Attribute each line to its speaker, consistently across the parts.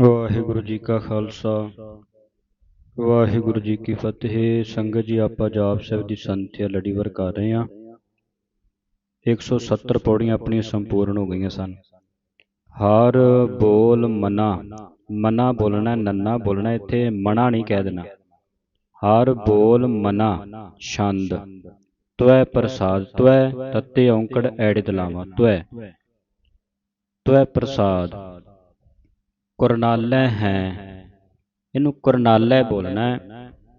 Speaker 1: ਵਾਹਿਗੁਰੂ ਜੀ ਕਾ ਖਾਲਸਾ। ਵਾਹਿਗੁਰੂ ਜੀ ਕੀ ਫਤਿਹ। ਸੰਗਤ ਜੀ, ਆਪਾਂ ਜਾਪ ਸਾਹਿਬ ਦੀ ਸੰਥਿਆ ਲੜੀਵਰ ਕਰ ਰਹੇ ਹਾਂ। 170 ਪੌੜੀਆਂ ਆਪਣੀਆਂ ਸੰਪੂਰਨ ਹੋ ਗਈਆਂ ਸਨ। ਹਰ ਬੋਲ ਮਨਾ। ਮਨਾ ਬੋਲਣਾ, ਨੰਨਾ ਬੋਲਣਾ, ਇੱਥੇ ਮਨਾ ਨਹੀਂ ਕਹਿ ਦੇਣਾ। ਹਰ ਬੋਲ ਮਨਾ, ਛੰਦ। ਤਵੈ ਪ੍ਰਸਾਦ ਤਵੈ ਤਤੇ ਔਂਕੜ ਐੜੇ ਦਲਾਵਾ ਤਵੈ ਤਵੈ ਪ੍ਰਸਾਦ। ਕੁਰਨਾਲੈ ਹੈ। ਇਹਨੂੰ ਕੁਰਨਾਲੈ ਬੋਲਣਾ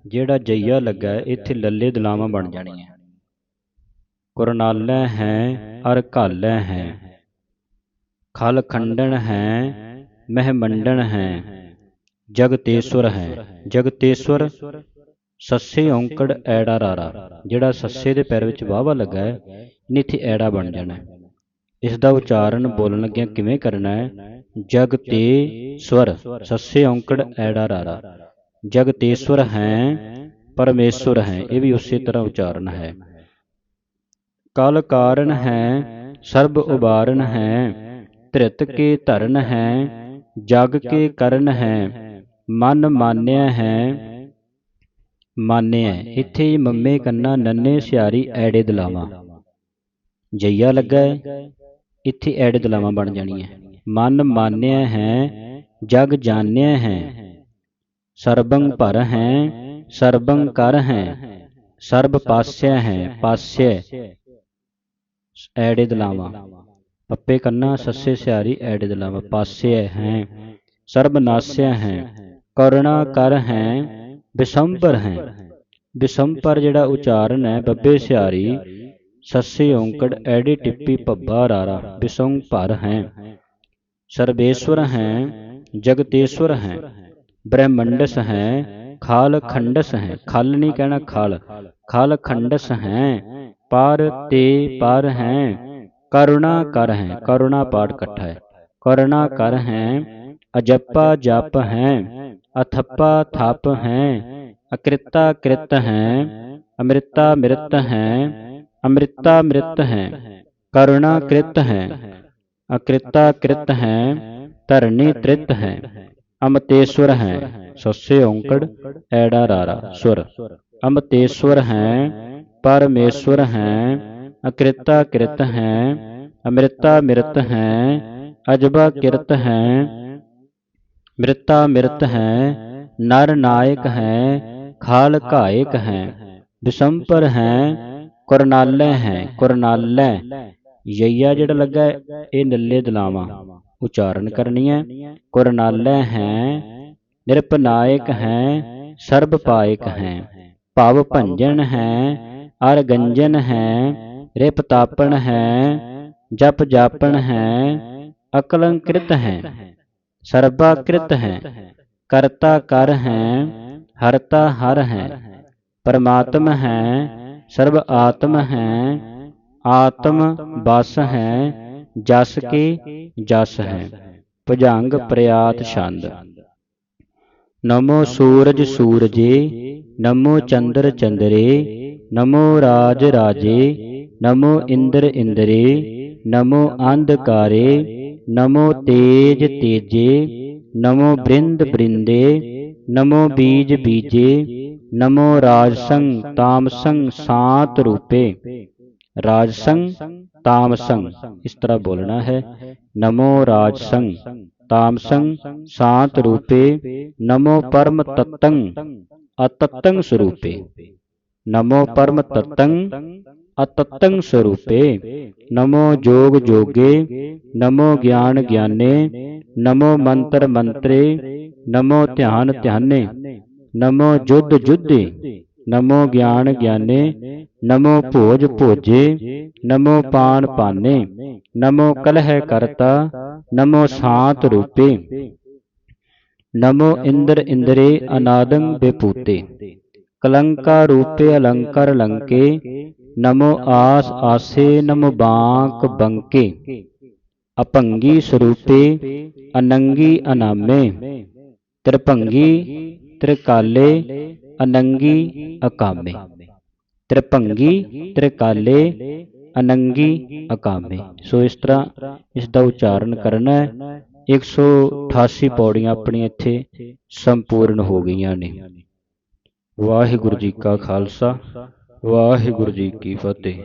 Speaker 1: ਜਿਹੜਾ ਜਈਆ ਲੱਗਾ ਇੱਥੇ ਲੱਲੇ ਦਲਾਵਾਂ ਬਣ ਜਾਣੀਆਂ। ਕੁਰਨਾਲੈ ਹੈ ਅਰ ਘਾਲੈ ਹੈ। ਖਲ ਖੰਡਣ ਹੈ ਮਹਿਮੰਡਣ ਹੈ। ਜਗਤੇਸ਼ਵਰ ਹੈ। ਜਗਤੇਸ਼ਵਰ, ਸੱਸੇ ਔਂਕੜ ਐੜਾ ਰਾਰਾ। ਜਿਹੜਾ ਸੱਸੇ ਦੇ ਪੈਰ ਵਿੱਚ ਵਾਵਾ ਲੱਗਾ ਹੈ ਇੱਥੇ ਐੜਾ ਬਣ ਜਾਣਾ ਹੈ। ਇਸ ਦਾ ਉਚਾਰਨ ਬੋਲਣ ਲੱਗਿਆ ਕਿਵੇਂ ਕਰਨਾ ਹੈ? ਜਗਤੇਸ਼ਵਰ ਸੱਸੇ ਔਂਕੜ ਐੜਾ ਰਾਰਾ। ਜਗਤੇਸ਼ਵਰ ਹੈ ਪਰਮੇਸ਼ਵਰ ਹੈ ਇਹ ਵੀ ਉਸੇ ਤਰ੍ਹਾਂ ਉਚਾਰਨ ਹੈ। ਕਲ ਕਾਰਨ ਹੈ ਸਰਬ ਉਬਾਰਨ ਹੈ ਧ੍ਰਿਤ ਕੇ ਧਰਨ ਹੈ ਜਗ ਕੇ ਕਰਨ ਹੈ ਮਨ ਮਾਨਿਆ ਹੈ ਮਾਨਿਆ ਇੱਥੇ ਹੀ ਮੰਮੇ ਕੰਨਾ ਨੰਨੇ ਸਿਆਰੀ ਐੜੇ ਦਲਾਵਾਂ। ਜਈਆ ਲੱਗਾ ਹੈ ਇੱਥੇ ਐੜੇ ਦਲਾਵਾਂ ਬਣ ਜਾਣੀਆਂ। ਮਨ ਮਾਨਿਆ ਹੈ ਜਗ ਜਾਣਿਆ ਹੈ। ਸਰਬੰ ਭਰ ਹੈ ਸਰਬੰ ਕਰ ਹੈ ਸਰਬ ਪਾਸਿਆ ਹੈ ਪਾਸਿਆ ਐੜੇ ਦਲਾਵਾਂ। ਪੱਪੇ ਕੰਨਾ ਸੱਸੇ ਸਿਆਰੀ ਐੜੇ ਦਲਾਵਾਂ। ਪਾਸਿਆ ਹੈ। ਸਰਬ ਨਾਸਿਆ ਹੈ। ਕਰੁਣਾ ਕਰ ਹੈ। ਬਿਸੰਪਰ ਹੈ। ਬਿਸੰਪਰ ਜਿਹੜਾ ਉਚਾਰਨ ਹੈ ਬੱਬੇ ਸਿਆਰੀ ਸੱਸੇ ਔਂਕੜ ਐੜੇ ਟਿੱਪੀ ਭੱਬਾ ਰਾਰਾ ਬਿਸੰਗ ਭਰ ਹੈ। ਸਰਵੇਸ਼ਵਰ ਹੈ, ਜਗਤੇਸ਼ਵਰ ਹੈ, ਬ੍ਰਹਮੰਡਸ ਹੈ, ਖਾਲ ਖੰਡਸ ਹੈ, ਖਲ ਨਹੀਂ ਕਹਿਣਾ ਖਾਲ ਖਾਲ ਖੰਡਸ ਹੈ, ਪਰ ਤੇ ਪਰ ਹੈ, ਕਰੁਣਾ ਕਰ ਹੈ, ਕਰੁਣਾ ਪਾਠ ਇਕੱਠਾ ਹੈ, ਕਰੁਣਾ ਕਰ ਹੈ, ਅਜੱਪਾ ਜਪ ਹੈ, ਅਥੱਪਾ ਥਾਪ ਹੈ, ਅਕ੍ਰਿਤਾ ਕ੍ਰਿਤ ਹੈ, ਅਮ੍ਰਿਤਾ ਮ੍ਰਿਤ ਹੈ, ਅਮ੍ਰਿਤਾ ਮ੍ਰਿਤ ਹੈ, ਕਰੁਣਾ ਕ੍ਰਿਤ ਹੈ ਅਕ੍ਰਿਤਾ ਕ੍ਰਿਤ ਹੈ, ਧਰਨੀ ਤ੍ਰਿਤ ਹੈ ਅਮਤੇਸ਼ਵਰ ਹੈ, ਸੱਸੇ ਔਂਕੜ, ਐੜਾ ਰਾਰਾ, ਸੁਰ। ਅਮਤੇਸ਼ਵਰ ਹੈ, ਪਰਮੇਸ਼ਵਰ ਹੈ, ਅਕ੍ਰਿਤਾ ਕ੍ਰਿਤ ਹੈ, ਅੰਮ੍ਰਿਤਾ ਮਿਰਤ ਹੈ, ਅਜਬਾ ਕਿਰਤ ਹੈ, ਮ੍ਰਿਤਾ ਮਿਰਤ ਹੈ, ਨਰ ਨਾਇਕ ਹੈ, ਖਾਲ ਘਾਇਕ ਹੈ ਬਿਸੰਪਰ ਹੈ, ਕੁਰਨਾਲੈ ਹੈ, ਕੁਰਨਾਲੈ। ਯਈਆ ਜਿਹੜਾ ਲੱਗਾ ਹੈ, ਇਹ ਨੱਲੇ ਦਲਾਵਾਂ। ਉਚਾਰਨ ਕਰਨੀ ਹੈ ਕੁਰਨਾਲੈ ਹੈ ਨਿਰਪਨਾਇਕ ਹੈ ਸਰਬ ਪਾਇਕ ਹੈ। ਭਵ ਭੰਜਨ ਹੈ ਅਰ ਗੰਜਨ ਹੈ ਰਿਪ ਤਾਪਣ ਹੈ ਜਪ ਜਾਪਣ ਹੈ ਅਕਲੰਕ੍ਰਿਤ ਹੈ। ਸਰਬਾਕ੍ਰਿਤ ਹੈ ਕਰਤਾ ਕਰ ਹੈ ਹਰਤਾ ਹਰ ਹੈ। ਪਰਮਾਤਮ ਹੈ ਸਰਬ ਆਤਮ ਹੈ ਆਤਮ ਬਸ ਹੈ, ਜਸ ਕੇ ਜਸ ਹੈ। ਭੁਜੰਗ ਪ੍ਰਿਆਤ ਛੰਦ। ਨਮੋ ਸੂਰਜ ਸੂਰਜੇ, ਨਮੋ ਚੰਦਰ ਚੰਦਰੇ, ਨਮੋ ਰਾਜ ਰਾਜੇ, ਨਮੋ ਇੰਦਰ ਇੰਦਰੇ, ਨਮੋ ਅੰਧਕਾਰੇ, ਨਮੋ ਤੇਜ ਤੇਜੇ, ਨਮੋ ਬ੍ਰਿੰਦ ਬ੍ਰਿੰਦੇ, ਨਮੋ ਬੀਜ ਬੀਜੇ, ਨਮੋ ਰਾਜਸੰ ਤਾਮਸੰ ਸਾਤ ਰੂਪੇ। ਰਾਜਸੰ ਤਾਮਸੰ ਇਸ ਤਰ੍ਹਾਂ ਬੋਲਣਾ ਹੈ ਨਮੋ ਰਾਜਸੰ ਤਾਮਸੰ ਸਾਤ ਰੂਪੇ ਨਮੋ ਪਰਮ ਤਤੰ ਅਤਤੰ ਸਰੂਪੇ ਨਮੋ ਪਰਮ ਤਤੰ ਅਤਤੰ ਸਰੂਪੇ ਨਮੋ ਜੋਗ ਜੋਗੇ ਨਮੋ ਗਿਆਨ ਗਿਆਨੇ ਨਮੋ ਮੰਤਰ ਮੰਤਰੇ ਨਮੋ ਧਿਆਨ ਧਿਆਨੇ ਨਮੋ ਜੁਧ ਜੁਧੇ ਨਮੋ ਗਿਆਨ ਗਿਆਨੇ ਨਮੋ ਭੋਜ ਭੋਜੇ ਨਮੋ ਪਾਨ ਪਾਨੇ ਨਮੋ ਕਲਹ ਕਰਤਾ ਨਮੋ ਸਾਤ ਰੂਪੇ ਨਮੋ ਇੰਦਰ ਇੰਦਰੇ ਅਨਾਦੰ ਬੇਪੂਤੇ ਕਲੰਕਾ ਰੂਪੇ ਅਲੰਕਾਰ ਲੰਕੇ ਨਮੋ ਆਸ ਆਸੇ ਨਮੋ ਬਾਂਕ ਬੰਕੇ ਅਪੰਗੀ ਸਰੂਪੇ ਅਨੰਗੀ ਅਨਾਮੇ ਤ੍ਰਿਭੰਗੀ ਤ੍ਰਿਕਾਲੇ ਅਨੰਗੀ ਅਕਾਮੇ। ਤ੍ਰਿਭੰਗੀ ਤ੍ਰਿਕਾਲੇ ਅਨੰਗੀ, ਅਕਾਮੇ। ਸੋ ਇਸ ਤਰ੍ਹਾਂ ਇਸ ਦਾ ਉਚਾਰਨ ਕਰਨਾ ਹੈ। 188 ਪੌੜੀਆਂ ਆਪਣੀ ਇੱਥੇ ਸੰਪੂਰਨ ਹੋ ਗਈਆਂ ਨੇ। ਵਾਹਿਗੁਰੂ ਜੀ ਕਾ ਖਾਲਸਾ, ਵਾਹਿਗੁਰੂ ਜੀ ਕੀ ਫਤਿਹ।